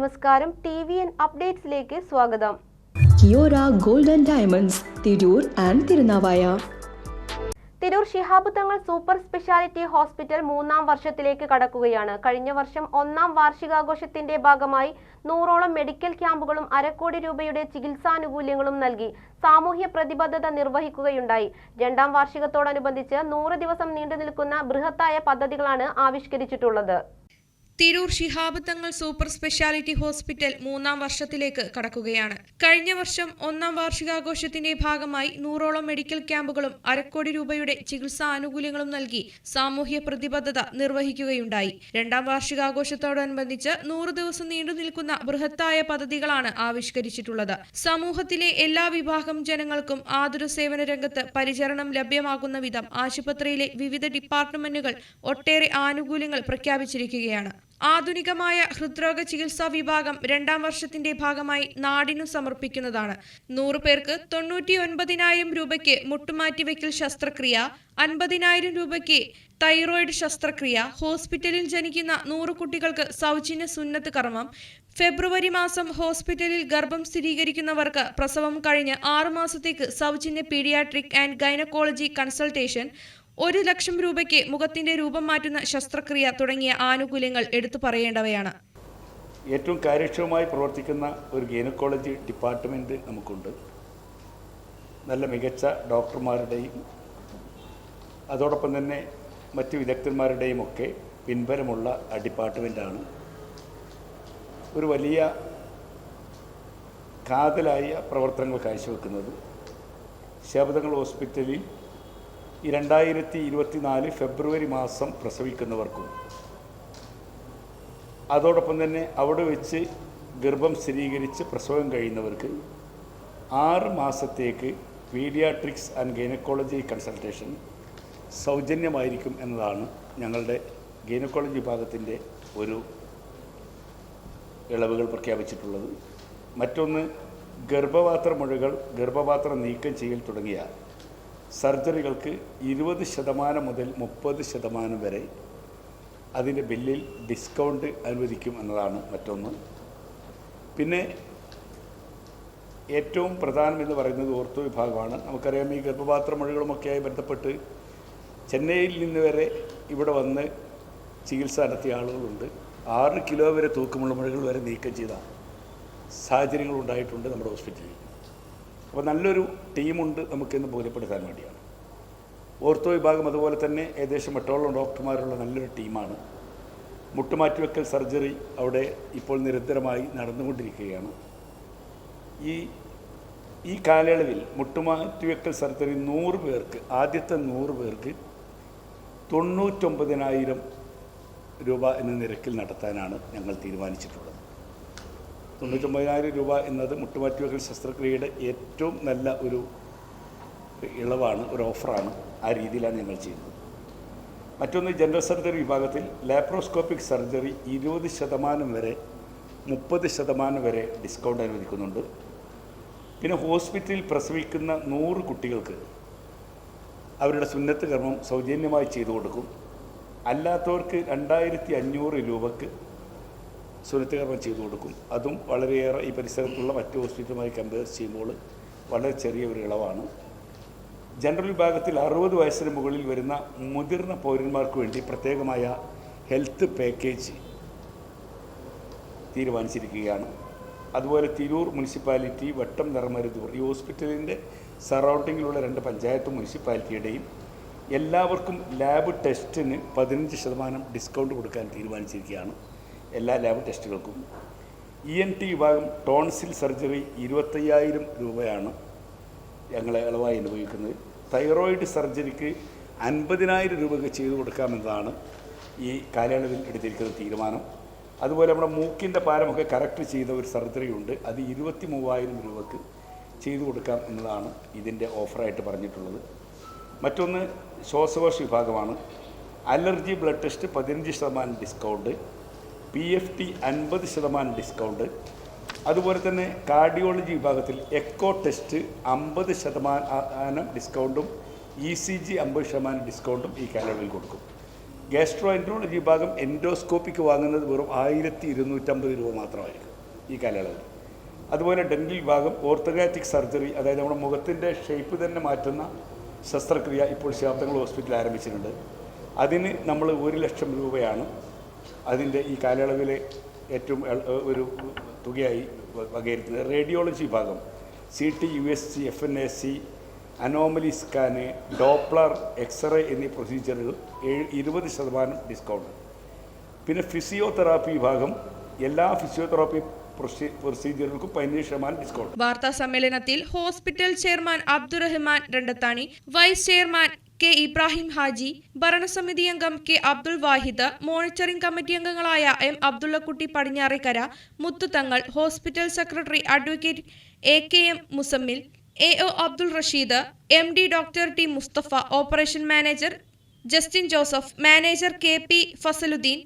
നമസ്കാരം. T V N അപ്ഡേറ്റ്സിലേക്ക് സ്വാഗതം. Kiora golden diamonds Tirur and Tirunavaya. Tirur Shihab Thangal super speciality hospital മൂന്നാം വർഷത്തിലേക്ക് കടക്കുകയാണ്. കഴിഞ്ഞ വർഷം ഒന്നാം വാർഷികാഘോഷത്തിന്റെ ഭാഗമായി നൂറോളം മെഡിക്കൽ ക്യാമ്പുകളും അരക്കോടി രൂപയുടെ ചികിത്സാനുകൂല്യങ്ങളും നൽകി സാമൂഹ്യ പ്രതിബദ്ധത നിർവഹിക്കുകയുണ്ടായി. രണ്ടാം വാർഷികത്തോടനുബന്ധിച്ച് നൂറ് ദിവസം നീണ്ടു നിൽക്കുന്ന ബൃഹത്തായ പദ്ധതികളാണ് ആവിഷ്കരിച്ചിട്ടുള്ളത്. Tirur Shihab Thangal super speciality hospital മൂന്നാം വർഷത്തിലേക്ക് കടക്കുകയാണ്. കഴിഞ്ഞ വർഷം ഒന്നാം വാർഷികാഘോഷത്തിന്റെ ഭാഗമായി നൂറോളം മെഡിക്കൽ ക്യാമ്പുകളും അരക്കോടി രൂപയുടെ ചികിത്സാ ആനുകൂല്യങ്ങളും നൽകി സാമൂഹ്യ പ്രതിബദ്ധത നിർവഹിക്കുകയുണ്ടായി. രണ്ടാം വാർഷികാഘോഷത്തോടനുബന്ധിച്ച് നൂറ് ദിവസം നീണ്ടു നിൽക്കുന്ന ബൃഹത്തായ പദ്ധതികളാണ് ആവിഷ്കരിച്ചിട്ടുള്ളത്. സമൂഹത്തിലെ എല്ലാ വിഭാഗം ജനങ്ങൾക്കും ആതുര സേവന രംഗത്ത് പരിചരണം ലഭ്യമാകുന്ന വിധം ആശുപത്രിയിലെ വിവിധ ഡിപ്പാർട്ട്മെന്റുകൾ ഒട്ടേറെ ആനുകൂല്യങ്ങൾ പ്രഖ്യാപിച്ചിരിക്കുകയാണ്. ആധുനികമായ ഹൃദ്രോഗ ചികിത്സാ വിഭാഗം രണ്ടാം വർഷത്തിന്റെ ഭാഗമായി നാടിനു സമർപ്പിക്കുന്നതാണ്. നൂറ് പേർക്ക് തൊണ്ണൂറ്റി ഒൻപതിനായിരം രൂപയ്ക്ക് മുട്ടുമാറ്റിവെക്കൽ ശസ്ത്രക്രിയ അൻപതിനായിരം രൂപയ്ക്ക് തൈറോയിഡ് ശസ്ത്രക്രിയ ഹോസ്പിറ്റലിൽ ജനിക്കുന്ന നൂറ് കുട്ടികൾക്ക് സൗജന്യ സുന്നത്ത് കർമ്മം ഫെബ്രുവരി മാസം ഹോസ്പിറ്റലിൽ ഗർഭം സ്ഥിരീകരിക്കുന്നവർക്ക് പ്രസവം കഴിഞ്ഞ് ആറുമാസത്തേക്ക് സൗജന്യ പീഡിയാട്രിക് ആൻഡ് ഗൈനക്കോളജി കൺസൾട്ടേഷൻ ഒരു ലക്ഷം രൂപയ്ക്ക് മുഖത്തിന്റെ രൂപം മാറ്റുന്ന ശസ്ത്രക്രിയ തുടങ്ങിയ ആനുകൂല്യങ്ങൾ എടുത്തു പറയേണ്ടവയാണ്. ഏറ്റവും കാര്യക്ഷമമായി പ്രവർത്തിക്കുന്ന ഒരു ഗൈനക്കോളജി ഡിപ്പാർട്ട്മെന്റ് നമുക്കുണ്ട്. നല്ല മികച്ച ഡോക്ടർമാരുടെയും അതോടൊപ്പം തന്നെ മറ്റ് വിദഗ്ധന്മാരുടെയും ഒക്കെ പിൻബലമുള്ള ആ ഡിപ്പാർട്ട്മെന്റാണ് ഒരു വലിയ കാതലായ പ്രവർത്തനങ്ങൾ കാഴ്ചവെക്കുന്നത് ശബദങ്ങൾ ഹോസ്പിറ്റലിൽ ഈ രണ്ടായിരത്തി ഇരുപത്തിനാല് ഫെബ്രുവരി മാസം പ്രസവിക്കുന്നവർക്കും. അതോടൊപ്പം തന്നെ അവിടെ വെച്ച് ഗർഭം സ്ഥിരീകരിച്ച് പ്രസവം കഴിയുന്നവർക്ക് ആറ് മാസത്തേക്ക് പീഡിയാട്രിക്സ് ആൻഡ് ഗൈനക്കോളജി കൺസൾട്ടേഷൻ സൗജന്യമായിരിക്കും എന്നതാണ് ഞങ്ങളുടെ ഗൈനക്കോളജി വിഭാഗത്തിന്റെ ഒരു ഇളവുകൾ പ്രഖ്യാപിച്ചിട്ടുള്ളത്. മറ്റൊന്ന് ഗർഭപാത്ര മുഴകൾ ഗർഭപാത്രം നീക്കം ചെയ്യൽ തുടങ്ങിയ സർജറികൾക്ക് ഇരുപത് ശതമാനം മുതൽ മുപ്പത് ശതമാനം വരെ അതിന്റെ ബില്ലിൽ ഡിസ്കൗണ്ട് അനുവദിക്കും എന്നതാണ് മറ്റൊന്ന്. പിന്നെ ഏറ്റവും പ്രധാനം എന്ന് പറയുന്നത് ഓർത്തോ വിഭാഗമാണ്. നമുക്കറിയാം ഈ ഗർഭപാത്ര മൊഴികളുമൊക്കെയായി ബന്ധപ്പെട്ട് ചെന്നൈയിൽ നിന്ന് വരെ ഇവിടെ വന്ന് ചികിത്സ നടത്തിയ ആളുകളുണ്ട്. ആറ് കിലോ വരെ തൂക്കമുള്ള മുഴകൾ വരെ നീക്കം ചെയ്ത സാഹചര്യങ്ങൾ ഉണ്ടായിട്ടുണ്ട് നമ്മുടെ ഹോസ്പിറ്റലിൽ. അപ്പോൾ നല്ലൊരു ടീമുണ്ട് നമുക്കിന്ന് ബോധ്യപ്പെടുത്താൻ വേണ്ടിയാണ്. ഓർത്തോ വിഭാഗം അതുപോലെ തന്നെ ഏകദേശം എട്ടോളം ഡോക്ടർമാരുള്ള നല്ലൊരു ടീമാണ്. മുട്ടുമാറ്റിവെക്കൽ സർജറി അവിടെ ഇപ്പോൾ നിരന്തരമായി നടന്നുകൊണ്ടിരിക്കുകയാണ്. ഈ ഈ കാലയളവിൽ മുട്ടുമാറ്റിവെക്കൽ സർജറി നൂറ് പേർക്ക് ആദ്യത്തെ നൂറ് പേർക്ക് തൊണ്ണൂറ്റൊമ്പതിനായിരം രൂപ എന്ന നിരക്കിൽ നടത്താനാണ് ഞങ്ങൾ തീരുമാനിച്ചിട്ടുള്ളത്. തൊണ്ണൂറ്റൊമ്പതിനായിരം രൂപ എന്നത് മുട്ടുമാറ്റിവെക്കൽ ശസ്ത്രക്രിയയുടെ ഏറ്റവും നല്ല ഒരു ഇളവാണ് ഒരു ഓഫറാണ് ആ രീതിയിലാണ് ഞങ്ങൾ ചെയ്യുന്നത്. മറ്റൊന്ന് ജനറൽ സർജറി വിഭാഗത്തിൽ ലാപ്രോസ്കോപ്പിക് സർജറി ഇരുപത് ശതമാനം വരെ മുപ്പത് ശതമാനം വരെ ഡിസ്കൗണ്ട് അനുവദിക്കുന്നുണ്ട്. പിന്നെ ഹോസ്പിറ്റലിൽ പ്രസവിക്കുന്ന നൂറ് കുട്ടികൾക്ക് അവരുടെ സുന്നത്ത് കർമ്മം സൗജന്യമായി ചെയ്തു കൊടുക്കും. അല്ലാത്തവർക്ക് രണ്ടായിരത്തി അഞ്ഞൂറ് രൂപക്ക് കർമ്മം ചെയ്തു കൊടുക്കും. അതും വളരെയേറെ ഈ പരിസരത്തുള്ള മറ്റ് ഹോസ്പിറ്റലുമായി കമ്പയർ ചെയ്യുമ്പോൾ വളരെ ചെറിയ ഒരു ഇളവാണ്. ജനറൽ വിഭാഗത്തിൽ അറുപത് വയസ്സിന് മുകളിൽ വരുന്ന മുതിർന്ന പൗരന്മാർക്ക് വേണ്ടി പ്രത്യേകമായ ഹെൽത്ത് പാക്കേജ് തീരുമാനിച്ചിരിക്കുകയാണ്. അതുപോലെ തിരൂർ മുനിസിപ്പാലിറ്റി വട്ടം നിറമരുതൂർ ഈ ഹോസ്പിറ്റലിന്റെ സറൗണ്ടിങ്ങിലുള്ള രണ്ട് പഞ്ചായത്ത് മുനിസിപ്പാലിറ്റിയുടെയും എല്ലാവർക്കും ലാബ് ടെസ്റ്റിന് പതിനഞ്ച് ശതമാനം ഡിസ്കൗണ്ട് കൊടുക്കാൻ തീരുമാനിച്ചിരിക്കുകയാണ്. എല്ലാ ലാബ് ടെസ്റ്റുകൾക്കും ഇ എൻ ടി വിഭാഗം ടോൺസിൽ സർജറി ഇരുപത്തയ്യായിരം രൂപയാണ് ഞങ്ങൾ ഇളവായി അനുഭവിക്കുന്നത്. തൈറോയിഡ് സർജറിക്ക് അൻപതിനായിരം രൂപയ്ക്ക് ചെയ്തു കൊടുക്കാമെന്നതാണ് ഈ കാലയളവിൽ എടുത്തിരിക്കുന്ന തീരുമാനം. അതുപോലെ നമ്മുടെ മൂക്കിന്റെ പാലമൊക്കെ കറക്റ്റ് ചെയ്ത ഒരു സർജറി ഉണ്ട് അത് ഇരുപത്തി മൂവായിരം രൂപക്ക് ചെയ്തു കൊടുക്കാം എന്നതാണ് ഇതിന്റെ ഓഫറായിട്ട് പറഞ്ഞിട്ടുള്ളത്. മറ്റൊന്ന് ശ്വാസകോശ വിഭാഗമാണ്. അലർജി ബ്ലഡ് ടെസ്റ്റ് പതിനഞ്ച് ശതമാനം ഡിസ്കൗണ്ട് പി എഫ് ടി അൻപത് ശതമാനം ഡിസ്കൗണ്ട് അതുപോലെ തന്നെ കാർഡിയോളജി വിഭാഗത്തിൽ എക്കോ ടെസ്റ്റ് അമ്പത് ശതമാനം ഡിസ്കൗണ്ടും ഇ സി ജി അമ്പത് ശതമാനം ഡിസ്കൗണ്ടും ഈ കാലയളവിൽ കൊടുക്കും. ഗ്യാസ്ട്രോ എൻട്രോളജി വിഭാഗം എൻഡോസ്കോപ്പിക്ക് വാങ്ങുന്നത് വെറും ആയിരത്തി ഇരുന്നൂറ്റമ്പത് രൂപ മാത്രമായിരിക്കും ഈ കാലയളവിൽ. അതുപോലെ ഡെന്റൽ വിഭാഗം ഓർത്തഗാറ്റിക് സർജറി അതായത് നമ്മുടെ മുഖത്തിന്റെ ഷേപ്പ് തന്നെ മാറ്റുന്ന ശസ്ത്രക്രിയ ഇപ്പോൾ ശാബ്ദങ്ങൾ ഹോസ്പിറ്റൽ ആരംഭിച്ചിട്ടുണ്ട്. അതിന് നമ്മൾ ഒരു ലക്ഷം രൂപയാണ് അതിന്റെ ഈ കാലയളവിലെ ഏറ്റവും ഒരു തുകയായി വകയിരുത്തുന്നത് റേഡിയോളജി വിഭാഗം. C T U S C F N S C anomaly scan Doppler X ray എന്നീ പ്രൊസീജിയറുകൾ ഏഴ് ഇരുപത് ശതമാനം ഡിസ്കൗണ്ട്. പിന്നെ ഫിസിയോതെറാപ്പി വിഭാഗം എല്ലാ ഫിസിയോതെറാപ്പി ഡിസ്കൗണ്ട്. വാർത്താ സമ്മേളനത്തിൽ hospital chairman Abdurahman Randathani vice chairman K Ibrahim Haji ഭരണസമിതി അംഗം K Abdul Wahid monitoring committee അംഗങ്ങളായ M Abdullakutty Padinjarekkara Muthuthangal hospital secretary advocate A K M Musammil A O Abdul Rasheed M D doctor T Mustafa operation manager Justin Joseph manager K P Fasaludheen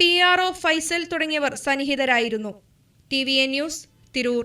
P R O Faisal തുടങ്ങിയവർ സന്നിഹിതരായിരുന്നു. T V A news Tirur.